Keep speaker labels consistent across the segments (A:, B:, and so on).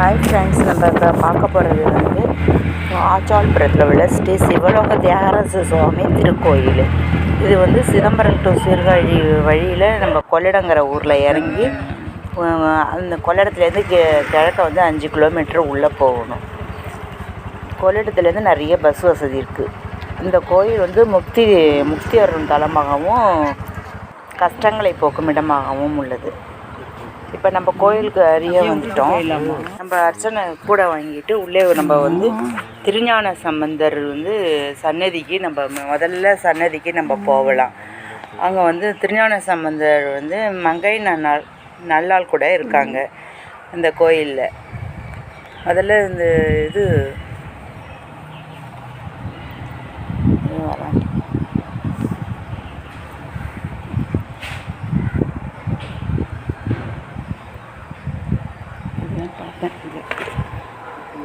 A: Hi friends நம்ம இப்போ பார்க்க போகிறது வந்து ஆச்சால்புரத்தில் உள்ள ஸ்ரீ சிவலோக தியாகராஜ சுவாமி திருக்கோயில். இது வந்து சிதம்பரம் டு சீர்காழி வழியில் நம்ம கொள்ளிடங்கிற ஊரில் இறங்கி அந்த கொள்ளிடத்துலேருந்து கி கிழக்க வந்து அஞ்சு கிலோமீட்டர் உள்ளே போகணும். கொள்ளிடத்துலேருந்து நிறைய பஸ் வசதி இருக்குது இந்த கோயில் வந்து முக்தி முக்தி அருண் தலமாகவும் கஷ்டங்களை போக்கும் இடமாகவும் உள்ளது. இப்போ நம்ம கோயிலுக்கு அருகே வந்துட்டோம். நம்ம அர்ச்சனை கூட வாங்கிட்டு உள்ளே நம்ம வந்து திருஞான சம்பந்தர் வந்து சன்னதிக்கு நம்ம முதல்ல சன்னதிக்கு நம்ம போகலாம். அங்கே வந்து திருஞான சம்பந்தர் வந்து மங்கை நன்னாள் நல்லாள் கூட இருக்காங்க இந்த கோயிலில். முதல்ல இந்த இது இது வரேன்.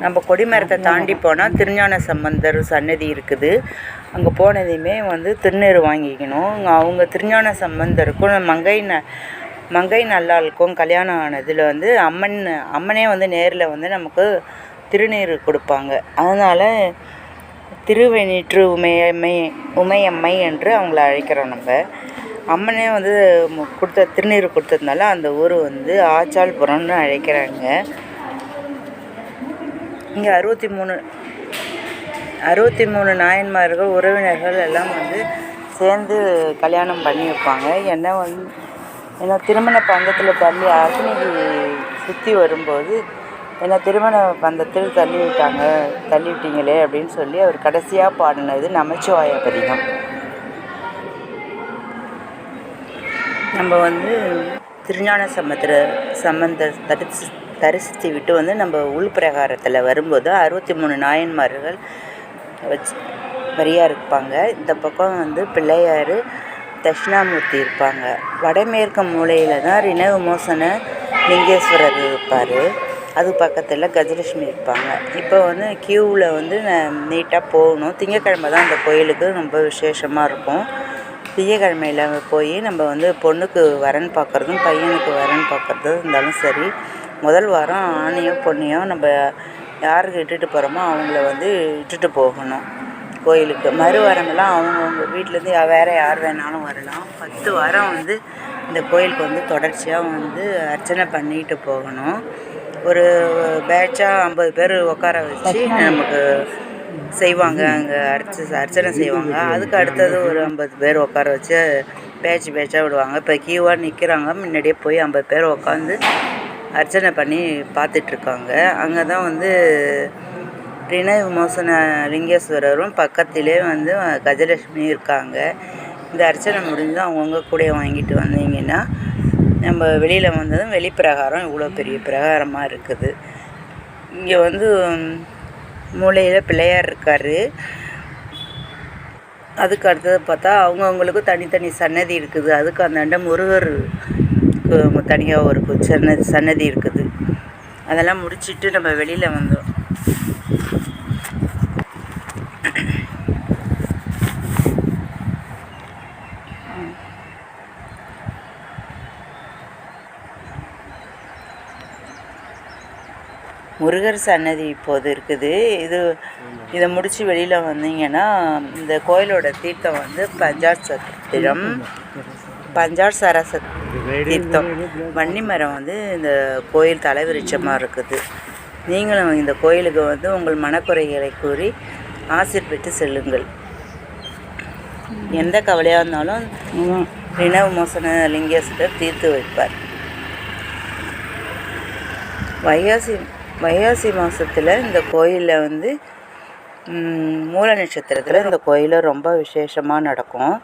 A: நம்ம கொடிமரத்தை தாண்டி போனால் திருஞான சம்பந்தர் சன்னதி இருக்குது. அங்கே போனதையுமே வந்து திருநீர் வாங்கிக்கணும். அவங்க திருஞான சம்பந்தருக்கும் மங்கை ந மங்கை நல்லாளுக்கும் கல்யாணம் ஆனதில் வந்து அம்மன் அம்மனே வந்து நேரில் வந்து நமக்கு திருநீர் கொடுப்பாங்க. அதனால் திருவெணிற்று உமையம்மை உமையம்மை என்று அவங்கள அழைக்கிறோம் நம்ம. அம்மனே வந்து கொடுத்த திருநீர் கொடுத்ததுனால அந்த ஊர் வந்து ஆச்சால்புரம்னு அழைக்கிறாங்க. இங்கே அறுபத்தி மூணு அறுபத்தி மூணு நாயன்மார்கள் உறவினர்கள் எல்லாம் வந்து சேர்ந்து கல்யாணம் பண்ணி வைப்பாங்க என்ன வந்து என்ன திருமண பந்தத்தில் தள்ளி அக்னி சுற்றி வரும்போது என்ன திருமண பந்தத்தில் தள்ளி விட்டாங்க தள்ளி விட்டீங்களே அப்படின்னு சொல்லி அவர் கடைசியாக பாடினது நமச்சிவாய பதிகம். நம்ம வந்து திருஞான சம்பந்தர சம்பந்தர் தடுத்து தரிசித்து விட்டு வந்து நம்ம உள் பிரகாரத்தில் வரும்போது அறுபத்தி மூணு நாயன்மார்கள் வச்சு வரியாக இருப்பாங்க. இந்த பக்கம் வந்து பிள்ளையார் தட்சிணாமூர்த்தி இருப்பாங்க. வடமேற்கு மூலையில் தான் ரிண விமோசன லிங்கேஸ்வரர் இருப்பார். அது பக்கத்தில் கஜலட்சுமி இருப்பாங்க. இப்போ வந்து க்யூவில் வந்து நீட்டாக போகணும். திங்கக்கிழமை தான் அந்த கோயிலுக்கு ரொம்ப விசேஷமாக இருக்கும். திங்கக்கிழமையில் போய் நம்ம வந்து பொண்ணுக்கு வரன் பார்க்குறதும் பையனுக்கு வரன் பார்க்குறதும் இருந்தாலும் சரி முதல் வாரம் ஆணையோ பொண்ணையோ நம்ம யாருக்கு இட்டுட்டு போகிறோமோ அவங்கள வந்து இட்டுட்டு போகணும் கோயிலுக்கு. மறு வாரமெல்லாம் அவங்கவுங்க வீட்டிலேருந்து வேறு யார் வேணாலும் வரலாம். பத்து வாரம் வந்து இந்த கோயிலுக்கு வந்து தொடர்ச்சியாக வந்து அர்ச்சனை பண்ணிட்டு போகணும். ஒரு பேட்சாக ஐம்பது பேர் உட்கார வச்சு நமக்கு செய்வாங்க அங்கே அர்ச்ச அர்ச்சனை செய்வாங்க. அதுக்கு அடுத்தது ஒரு ஐம்பது பேர் உட்கார வச்சு பேட்ச் பேட்சாக விடுவாங்க. இப்போ கியூவாக நிற்கிறாங்க முன்னாடியே போய் ஐம்பது பேர் உட்காந்து அர்ச்சனை பண்ணி பார்த்துட்ருக்காங்க. அங்கே தான் வந்து ரிண விமோசன லிங்கேஸ்வரரும் பக்கத்திலே வந்து கஜலட்சுமி இருக்காங்க. இந்த அர்ச்சனை முடிஞ்சு அவங்கவுங்க கூட வாங்கிட்டு வந்தீங்கன்னா நம்ம வெளியில் வந்ததும் வெளிப்பிரகாரம் இவ்வளோ பெரிய பிரகாரமாக இருக்குது. இங்கே வந்து மூலையில் பிள்ளையார் இருக்கார். அதுக்கு அடுத்தது பார்த்தா அவங்கவுங்களுக்கு தனித்தனி சன்னதி இருக்குது. அதுக்கு அந்தாண்ட முருகர் தனியாக ஒரு சன்ன சன்னதி சன்னதி இருக்குது. அதெல்லாம் முடிச்சுட்டு நம்ம வெளியில் வந்தோம். முருகர் சன்னதி இப்போது இருக்குது. இது இதை முடித்து வெளியில் வந்தீங்கன்னா இந்த கோயிலோட தீர்த்தம் வந்து பஞ்சார் சத்திரம் பஞ்சார் சரச தீர்த்தம். வன்னி மரம் வந்து இந்த கோயில் தலைவிருட்சமாக இருக்குது. நீங்களும் இந்த கோயிலுக்கு வந்து உங்கள் மனக்குறைகளை கூறி ஆசீர் செல்லுங்கள். எந்த கவலையாக இருந்தாலும் ரிண மோசன லிங்கேஸ்வரர் தீர்த்து வைப்பார். வைகாசி வைகாசி மாதத்தில் இந்த கோயிலில் வந்து மூல நட்சத்திரத்தில் இந்த கோயிலில் ரொம்ப விசேஷமாக நடக்கும்.